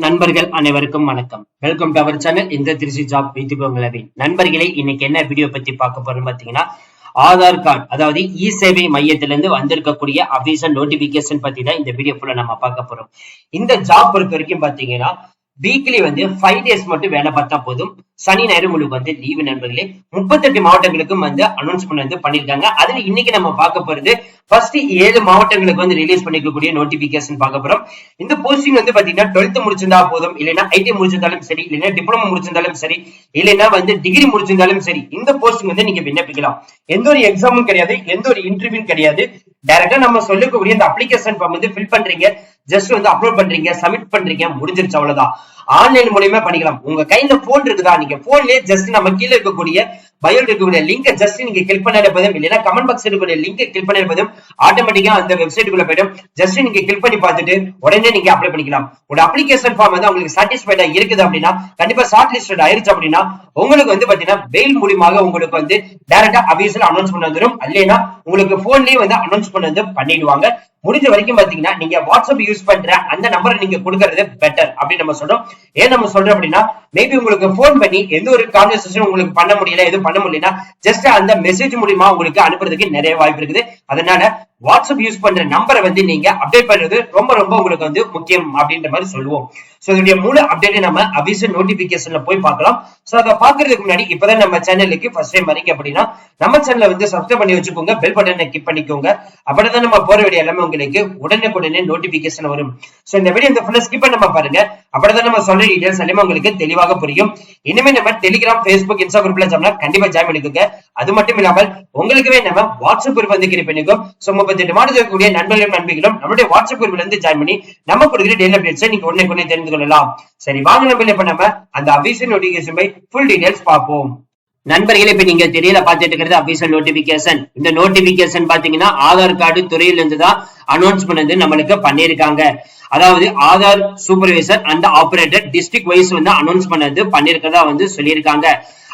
நண்பர்கள் அனைவருக்கும் வணக்கம். வெல்கம் டு அவர் சேனல் இந்த திருச்சி ஜாப் வைத்துக்கோங்களவி நண்பர்களே இன்னைக்கு என்ன வீடியோ பத்தி பார்க்க போறோம் பாத்தீங்கன்னா ஆதார் கார்டு அதாவது இ சேவை மையத்திலிருந்து வந்திருக்கக்கூடிய அபிஷன் நோட்டிபிகேஷன் பத்தி தான் இந்த வீடியோ ஃபுல்லா நம்ம பார்க்க போறோம். இந்த ஜாப் பொறுத்த வரைக்கும் பாத்தீங்கன்னா வீக்லி வந்து ஃபைவ் டேஸ் மட்டும் வேலை பார்த்தா போதும். சனி ஞாயிறு உங்களுக்கு வந்து லீவு நண்பர்களே. முப்பத்தெட்டு மாவட்டங்களுக்கும் வந்து அனௌன்ஸ்மெண்ட் வந்து பண்ணிருக்காங்க அதுல இன்னைக்கு நம்ம பார்க்க போறது ஃபர்ஸ்ட் ஏழு மாவட்டங்களுக்கு வந்து ரிலீஸ் பண்ணிக்கக்கூடிய நோட்டிபிகேஷன் பார்க்க போறோம். இந்த போஸ்டிங் வந்து பாத்தீங்கன்னா டுவெல்த் முடிச்சிருந்தா போதும். இல்லைன்னா ஐடி முடிச்சிருந்தாலும் சரி இல்லைன்னா டிப்ளமோ முடிச்சிருந்தாலும் சரி இல்லைன்னா வந்து டிகிரி முடிச்சிருந்தாலும் சரி இந்த போஸ்டிங் வந்து நீங்க விண்ணப்பிக்கலாம். எந்த ஒரு எக்ஸாமும் கிடையாது எந்த ஒரு இன்டர்வியூ கிடையாது. டைரக்டா நம்ம சொல்லக்கூடிய இந்த அப்ளிகேஷன் ஃபார்ம் வந்து ஃபில் பண்றீங்க. ஜஸ்ட் வந்து அப்லோட் பண்றீங்க சப்மிட் பண்றீங்க முடிஞ்சிருச்சு அவ்வளவுதான். ஆன்லைன் மூலியமா பண்ணிக்கலாம். உங்க கையில போன் இருக்குதா? நீங்க போன்லயே ஜஸ்ட் நம்ம கீழே இருக்கக்கூடிய பயோ இருக்கக்கூடிய லிங்கை ஜஸ்ட் நீங்க கிளிக் பண்ணாலே போதும். இல்லைன்னா கமெண்ட் பாக்ஸ் இருக்கக்கூடிய லிங்க் கிளிக் பண்ணாலே போதும். ஆட்டோமேட்டிக்கா அந்த வெப்சைட்டுக்குள்ள போயிடும். ஜஸ்ட் நீங்க கிளிக் பண்ணி பார்த்துட்டு உடனே நீங்க அப்ளை பண்ணிக்கலாம். ஒரு அப்ளிகேஷன் ஃபார்ம் வந்து உங்களுக்கு சாட்டிஸ்ஃபைடா இருக்குது அப்படின்னா கண்டிப்பா ஷார்ட் லிஸ்டட் ஆயிருச்சு அப்படின்னா உங்களுக்கு வந்து பாத்தீங்கன்னா மெயில் மூலியமாக உங்களுக்கு வந்து டைரக்டா அபிஷியல் அனௌன்ஸ் பண்ண வந்துடும் இல்லைன்னா உங்களுக்கு போன்லயே வந்து அனௌன்ஸ் பண்ண வந்து பண்ணிடுவாங்க. முடிஞ்ச வரைக்கும் பாத்தீங்கன்னா நீங்க வாட்ஸ்அப் யூஸ் பண்ற அந்த நம்பரை நீங்க கொடுக்கறது பெட்டர் அப்படின்னு நம்ம சொல்றோம். ஏன் நம்ம சொல்றோம் அப்படின்னா மேபி உங்களுக்கு போன் பண்ணி எந்த ஒரு கான்வர்சேஷன் உங்களுக்கு பண்ண முடியல எதுவும் பண்ண முடியலன்னா ஜஸ்ட் அந்த மெசேஜ் மூலியமா உங்களுக்கு அனுப்புறதுக்கு நிறைய வாய்ப்பு இருக்குது. அதனால வாட்ஸ்அப் யூஸ் பண்ற நம்பரை வந்து நீங்க அப்டேட் பண்றது ரொம்ப ரொம்ப உங்களுக்கு வந்து முக்கியம் அப்படின்ற மாதிரி சொல்லுவோம். சோ இதோடைய முழு அப்டேட் நம்ம அபிஷன் நோட்டிபிகேஷன்ல போய் பார்க்கலாம். சோ அதை பாக்குறதுக்கு முன்னாடி இப்பதான் நம்ம சேனலுக்கு ஃபர்ஸ்ட் டைம் வரீங்க அப்படின்னா நம்ம சேனலை வந்து சப்ஸ்கிரைப் பண்ணி வச்சுக்கோங்க. பெல் பட்டனை கிளிக் பண்ணிக்கோங்க. அப்படிதான் நம்ம போற வீடியோ எல்லாமே உங்களுக்கு உடனுக்குடனே நோட்டிபிகேஷன் வரும். சோ இந்த வீடியோ இந்த ஃபுல்லா ஸ்கிப் பண்ணாம பாருங்க. அப்படிதான் நம்ம சொல்ற டீடைல்ஸ் எல்லாமே உங்களுக்கு தெளிவாக புரியும். இனிமே நம்ம டெலிகிராம் ஃபேஸ்புக் இன்ஸ்டா கண்டிப்பா கண்டிப்பா ஜாயின் பண்ணிக்கோங்க. அது மட்டும் இல்லாமல் உங்களுக்குமே நம்ம வாட்ஸ்அப் குரூப் வந்து கிரியேட் பண்ணிக்கோ. சோ முப்பத்தி எட்டு மாதம் இருக்கக்கூடிய நண்பர்களும் நண்பிகளும் நம்மளுடைய வாட்ஸ்அப் குரூப்ல இருந்து ஜாயின் பண்ணி நம்ம கொடுக்குற டெய்லி அப்டேட்ஸ் நீங்க உடனே உடனே தெரிந்து கொள்ளலாம். சரி வாங்க நம்ம இப்ப நம்ம அந்த அபிஷன் நோட்டிபிகேஷன் பை ஃபுல் டீடைல்ஸ் பார்ப்போம். நண்பர்களே இப்ப நீங்க தெரியல பாத்துட்டு இருக்கிறது அபிஷியல் நோட்டிபிகேஷன் இந்த நோட்டிபிகேஷன் பாத்தீங்கன்னா ஆதார் கார்டு துறையில இருந்து தான் அனௌன்ஸ் பண்ணது நம்மளுக்கு பண்ணிருக்காங்க அதாவது Aadhaar supervisor and operator district wise வந்து அனௌன்ஸ் பண்ணது பண்ணிருக்கதா வந்து சொல்லியிருக்காங்க.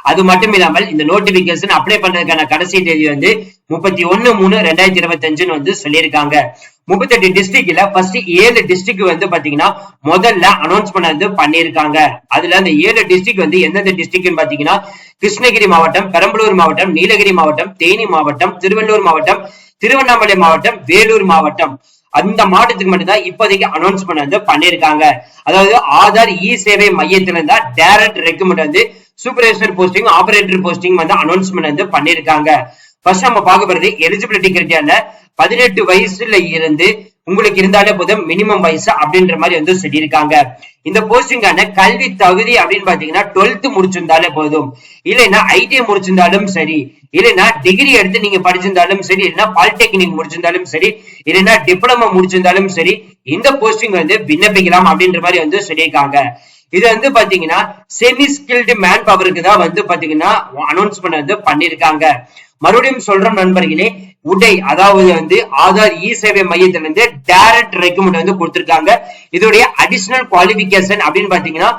அது மட்டும் இல்லாமல் இந்த நோட்டிபிகேஷன் அப்ளை பண்றதுக்கான கடைசி தேதி வந்து முப்பத்தி ஒன்னு மூணு ரெண்டாயிரத்தி இருபத்தி அஞ்சுன்னு வந்து சொல்லியிருக்காங்க. முப்பத்தி எட்டு டிஸ்ட்ரிக்ட்ல ஃபர்ஸ்ட் ஏழு டிஸ்ட்ரிக்ட் வந்து பாத்தீங்கன்னா முதல்ல அனௌன்ஸ் பண்ணது பண்ணிருக்காங்க அதுல அந்த ஏழு டிஸ்ட்ரிக்ட் வந்து எந்தெந்த டிஸ்ட்ரிக்ட்னு பாத்தீங்கன்னா கிருஷ்ணகிரி மாவட்டம் பெரம்பலூர் மாவட்டம் நீலகிரி மாவட்டம் தேனி மாவட்டம் திருவள்ளூர் மாவட்டம் திருவண்ணாமலை மாவட்டம் வேலூர் மாவட்டம். அந்த மாவட்டத்துக்கு மட்டும்தான் இப்போதைக்கு அனௌன்ஸ் பண்ண வந்து பண்ணிருக்காங்க அதாவது ஆதார் இ சேவை மையத்திலிருந்தா டைரக்ட் ரெக்கமெண்ட் வந்து சூப்பர்வைசர் போஸ்டிங் ஆபரேட்டர் போஸ்டிங் வந்து அனௌன்ஸ்மெண்ட் வந்து பண்ணிருக்காங்க. ஃபர்ஸ்ட் நம்ம பார்க்க போறது எலிஜிபிலிட்டி கிரிட்டியால பதினெட்டு வயசுல இருந்து உங்களுக்கு இருந்தாலே போதும் மினிமம் வயசு அப்படின்ற மாதிரி வந்து சொல்லியிருக்காங்க. இந்த போஸ்டிங்கான கல்வி தகுதி அப்படின்னு பாத்தீங்கன்னா டுவெல்த் முடிச்சிருந்தாலே போதும். இல்லைன்னா ஐடிஐ முடிச்சிருந்தாலும் சரி இல்லைன்னா டிகிரி எடுத்து நீங்க படிச்சிருந்தாலும் சரி இல்லைன்னா பாலிடெக்னிக் முடிச்சிருந்தாலும் சரி இல்லைன்னா டிப்ளமோ முடிச்சிருந்தாலும் சரி இந்த போஸ்டிங் வந்து விண்ணப்பிக்கலாம் அப்படின்ற மாதிரி வந்து சொல்லியிருக்காங்க. இது வந்து பாத்தீங்கன்னா செமி ஸ்கில்டு மேன் பவருக்கு தான் வந்து பாத்தீங்கன்னா அனௌன்ஸ் பண்ணது பண்ணிருக்காங்க. மறுபடியும் சொல்றோம் நண்பர்களே உடை அதாவது வந்து ஆதார் இ சேவை மையத்துல இருந்து டைரக்ட் ரெக்கமெண்ட் வந்து கொடுத்திருக்காங்க. இதோடைய அடிஷனல் குவாலிபிகேஷன் அப்படின்னு பாத்தீங்கன்னா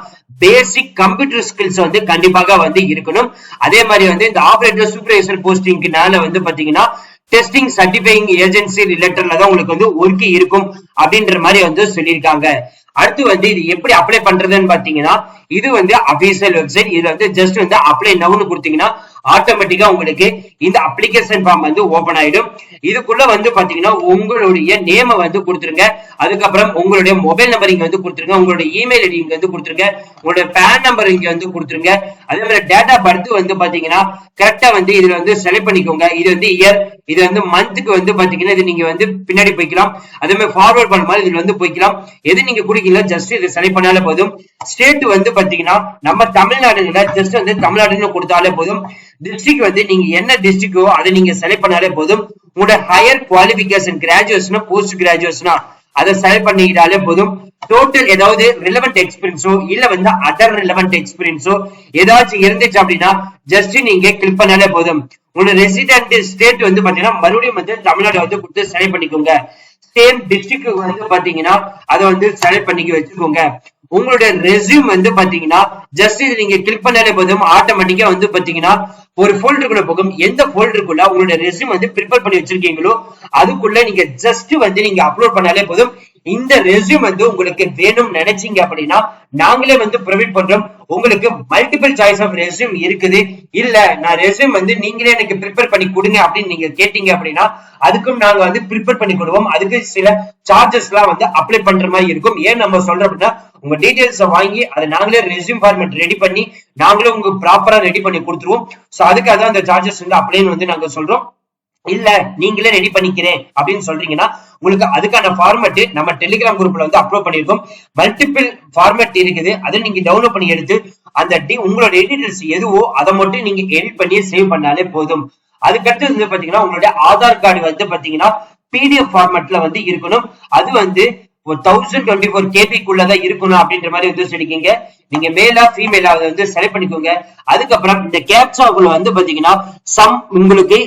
பேசிக் கம்ப்யூட்டர் ஸ்கில்ஸ் வந்து கண்டிப்பாக வந்து இருக்கணும். அதே மாதிரி வந்து இந்த ஆபரேட்டர் சூப்பர்வைசர் போஸ்டிங்னால வந்து பாத்தீங்கன்னா டெஸ்டிங் சர்டிஃபைங் ஏஜென்சி ரிலேட்டட்ல தான் உங்களுக்கு வந்து ஒர்க்கு இருக்கும் அப்படின்ற மாதிரி வந்து சொல்லியிருக்காங்க. அடுத்து வந்து இது எப்படி அப்ளை பண்றதுன்னு பாத்தீங்கன்னா இது வந்து அபிஷியல் வெப்சைட் இதுல வந்து ஜஸ்ட் வந்து அப்ளை நவுன்னு கொடுத்தீங்கன்னா ஆட்டோமேட்டிக்கா உங்களுக்கு இந்த அப்ளிகேஷன் ஃபார்ம் வந்து ஓபன் ஆயிடும். இதுக்குள்ள வந்து பாத்தீங்கன்னா உங்களுடைய நேம வந்து கொடுத்துருங்க. அதுக்கப்புறம் உங்களுடைய மொபைல் நம்பர் இங்க வந்து கொடுத்துருங்க. உங்களுடைய இமெயில் ஐடி இங்க வந்து கொடுத்துருங்க. உங்களுடைய பேன் நம்பர் இங்க வந்து கொடுத்துருங்க. அதே மாதிரி டேட்டா பர்த் வந்து பாத்தீங்கன்னா கரெக்டா வந்து இதுல வந்து செலக்ட் பண்ணிக்கோங்க. இது வந்து இயர் இது வந்து மந்த்துக்கு வந்து பாத்தீங்கன்னா இது நீங்க வந்து பின்னாடி போய்க்கலாம். அதே மாதிரி ஃபார்வர்ட் பண்ண மாதிரி இதுல வந்து போய்க்கலாம். எது நீங்க குடிக்கல ஜஸ்ட் இது செலக்ட் பண்ணாலே போதும். ஸ்டேட் வந்து பாத்தீங்கன்னா நம்ம தமிழ்நாடுல ஜஸ்ட் வந்து தமிழ்நாடுன்னு கொடுத்தாலே போதும். டிஸ்ட்ரிக்ட் வந்து நீங்க என்ன டிஸ்ட்ரிக்டோ அதை நீங்க செலக்ட் பண்ணாலே போதும். உங்களோட ஹையர் குவாலிபிகேஷன் கிராஜுவேஷனா போஸ்ட் கிராஜுவேஷனா அதை செலக்ட் பண்ணிக்கிட்டாலே போதும். டோட்டல் ஏதாவது ரிலவெண்ட் எக்ஸ்பீரியன்ஸோ இல்ல வந்து அதர் ரிலவெண்ட் எக்ஸ்பீரியன்ஸோ ஏதாச்சும் இருந்துச்சு அப்படின்னா ஜஸ்ட் நீங்க கிளிக் பண்ணாலே போதும். உங்களோட ரெசிடென்ட் ஸ்டேட் வந்து பாத்தீங்கன்னா மறுபடியும் வந்து தமிழ்நாடு வந்து கொடுத்து செலக்ட் பண்ணிக்கோங்க. சேம் டிஸ்ட்ரிக்ட் வந்து பாத்தீங்கன்னா அதை வந்து செலக்ட் பண்ணிக்க வச்சுக்கோங்க. உங்களுடைய ரெசியூம் வந்து பாத்தீங்கன்னா ஜஸ்ட் இது நீங்க கிளிக் பண்ணாலே போதும். ஆட்டோமேட்டிக்கா வந்து பாத்தீங்கன்னா ஒரு ஃபோல்டருக்குள்ள போகும். எந்த ஃபோல்டருக்குள்ள உங்களுடைய ரெசியூம் வந்து ப்ரிப்பேர் பண்ணி வச்சிருக்கீங்களோ அதுக்குள்ள நீங்க ஜஸ்ட் வந்து நீங்க அப்லோட் பண்ணாலே போதும். இந்த ரெஸ்யூம் வந்து உங்களுக்கு வேணும் நினைச்சீங்க அப்படின்னா நாங்களே வந்து ப்ரொவைட் பண்றோம். உங்களுக்கு மல்டிபிள் சாய்ஸ் ஆஃப் ரெஸ்யூம் இருக்குது. இல்ல நான் ரெஸ்யூம் வந்து நீங்களே எனக்கு ப்ரிப்பேர் பண்ணி கொடுங்க அப்படின்னு நீங்க கேட்டீங்க அப்படின்னா அதுக்கும் நாங்க வந்து ப்ரிப்பேர் பண்ணி கொடுவோம். அதுக்கு சில சார்ஜஸ் எல்லாம் வந்து அப்ளை பண்ற மாதிரி இருக்கும். ஏன் நம்ம சொல்றோம் அப்படின்னா உங்க டீடைல்ஸ் வாங்கி அதை நாங்களே ரெஸ்யூம் ஃபார்மேட் ரெடி பண்ணி நாங்களே உங்களுக்கு ப்ராப்பரா ரெடி பண்ணி கொடுத்துருவோம். சோ அதுக்காக அந்த சார்ஜஸ் வந்து அப்ளைன்னு வந்து நாங்க சொல்றோம். இல்ல நீங்களே ரெடி பண்ணிக்கிறேன் அப்படின்னு சொல்றீங்கன்னா உங்களுக்கு அதுக்கான ஃபார்மேட் நம்ம டெலிகிராம் குரூப்ல வந்து அப்லோட் பண்ணிருக்கோம் மல்டிபிள் ஃபார்மேட் இருக்குது. அதை நீங்க டவுன்லோட் பண்ணி எடுத்து அந்த டி உங்களோட எடிட்டர்ஸ் எதுவோ அதை மட்டும் நீங்க எடிட் பண்ணி சேவ் பண்ணாலே போதும். அதுக்கடுத்து வந்து பாத்தீங்கன்னா உங்களுடைய ஆதார் கார்டு வந்து பாத்தீங்கன்னா பிடிஎஃப் ஃபார்மேட்ல வந்து இருக்கணும். அது வந்து தௌசண்ட் டுவெண்ட்டி ஃபோர் கேபிக்குள்ளதான் இருக்கணும் அப்படின்ற மாதிரி வந்து சொல்லிக்கீங்க. நீங்க மேலா ஃபீமேலா அதை வந்து செலக்ட் பண்ணிக்கோங்க. அதுக்கப்புறம் இந்த கேப்சாக்குள்ள வந்து பாத்தீங்கன்னா சம் உங்களுக்கு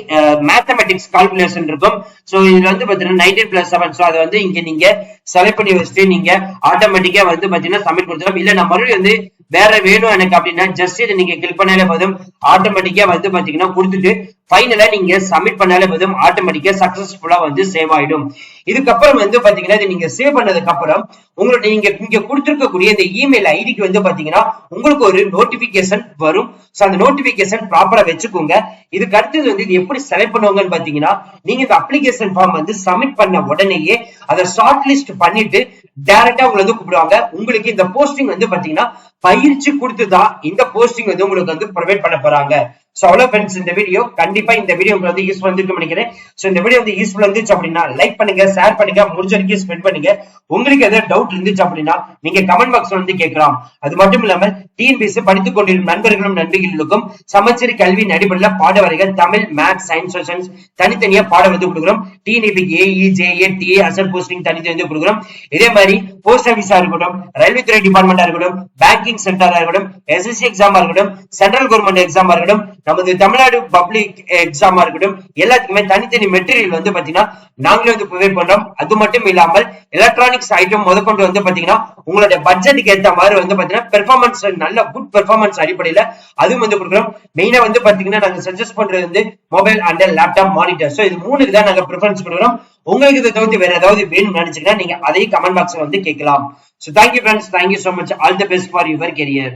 மேத்தமெட்டிக்ஸ் கால்குலேஷன் இருக்கும். சோ இதுல வந்து பாத்தீங்கன்னா நைன்டீன் பிளஸ் செவன் ஸோ அதை வந்து இங்க நீங்க செலக்ட் பண்ணி வச்சுட்டு நீங்க ஆட்டோமேட்டிக்கா வந்து பாத்தீங்கன்னா சப்மிட் கொடுத்துரும் இல்ல நான் மறுபடியும் வந்து வேற வேணும் எனக்கு அப்படின்னா ஜஸ்ட் இதை நீங்க கிளிக் பண்ணாலே போதும். ஆட்டோமேட்டிக்கா வந்து பாத்தீங்கன்னா கொடுத்துட்டு ஃபைனலா நீங்க சப்மிட் பண்ணாலே போதும். ஆட்டோமேட்டிக்கா சக்சஸ்ஃபுல்லா வந்து சேவ் ஆயிடும். இதுக்கப்புறம் வந்து பாத்தீங்கன்னா இதை நீங்க சேவ் பண்ணதுக்கு அப்புறம் உங்களுடைய நீங்க இங்க கொடுத்துருக்கக்கூடிய இந்த இமெயில் ஐடிக்கு வந்து பாத்தீங்கன்னா உங்களுக்கு ஒரு நோட்டிபிகேஷன் வரும். சோ அந்த நோட்டிபிகேஷன் ப்ராப்பரா வச்சுக்கோங்க. இதுக்கு அடுத்தது வந்து இது எப்படி செலக்ட் பண்ணுவாங்கன்னு பாத்தீங்கன்னா நீங்க இந்த அப்ளிகேஷன் ஃபார்ம் வந்து சப்மிட் பண்ண உடனேயே அதை ஷார்ட் லிஸ்ட் பண்ணிட்டு டைரக்டா உங்களை வந்து கூப்பிடுவாங்க. உங்களுக்கு இந்த போஸ்டிங் வந்து பாத்தீங்கன்னா பயிற்சி கொடுத்துதான் இந்த போஸ்டிங் வந்து உங்களுக்கு வந்து ப்ரொவைட் பண்ண போறாங்க. சோ அவ்வளவு ஃப்ரெண்ட்ஸ் இந்த வீடியோ கண்டிப்பா இந்த வீடியோ உங்களுக்கு வந்து யூஸ்ஃபுல் இருந்திருக்கும் நினைக்கிறேன். சோ இந்த வீடியோ வந்து யூஸ்ஃபுல் இருந்துச்சு அப்படின்னா லைக் பண்ணுங்க ஷேர் பண்ணுங்க முடிஞ்ச வரைக்கும் ஸ்பெண்ட் பண்ணுங்க. உங்களுக்கு ஏதாவது டவுட் இருந்துச்சு அப்படின்னா நீங்க கமெண்ட் பாக்ஸ்ல வந்து கேட்கலாம். அது மட்டும் இல்லாம டிஎன்பிஎஸ்சி படித்துக் கொண்டிருக்கும் நண்பர்களும் நண்பிகளுக்கும் சமச்சீர் கல்வியின் அடிப்படையில் பாட வரைகள் தமிழ் மேத்ஸ் சயின்ஸ் சோஷன்ஸ் தனித்தனியா பாடம் வந்து கொடுக்குறோம். டிஎன்இபி ஏஇஜேஏ டிஏ அசல் போஸ்டிங் தனித்தனி வந்து கொடுக்குறோம். இதே மாதிரி போஸ்ட் ஆஃபீஸா இருக்கட்டும் ரயில்வே துறை டிபார்ட்மெண்டா இருக்கட்டும் பேங்கிங் சென்டரா இருக்கட்டும் எஸ்எஸ்சி எக்ஸாமா இருக்கட்டும் சென்ட்ரல் கவர்மெண்ட் எக்ஸாமா இருக்கட்டும் நமது தமிழ்நாடு பப்ளிக் எக்ஸாமா இருக்கட்டும் எல்லாத்துக்குமே தனித்தனி மெட்டீரியல் வந்து பாத்தீங்கன்னா நாங்களே வந்து ப்ரொவைட் பண்றோம். அது மட்டும் இல்லாமல் எலக்ட்ரானிக்ஸ் ஐட்டம் முதற்கொண்டு வந்து பாத்தீங்கன்னா உங்களுடைய பட்ஜெட்டுக்கு ஏத்த மாதிரி வந்து பாத்தீங்கன்னா பெர்ஃபார்மன்ஸ் நல்ல குட் பெர்ஃபார்மன்ஸ் அடிப்படையில அதுவும் வந்து கொடுக்குறோம். மெயினா வந்து பாத்தீங்கன்னா நாங்க சஜஸ்ட் பண்றது வந்து mobile and laptop monitor so இது மூணுக்கு தான் நாங்க ப்ரிஃபரன்ஸ் கொடுக்குறோம் உங்களுக்கு இதை தவிர்த்து வேற ஏதாவது வேணும்னு நினைச்சீங்கன்னா நீங்க அதையும் கமெண்ட் பாக்ஸ்ல வந்து கேட்கலாம். So thank you friends thank you so much all the best for your career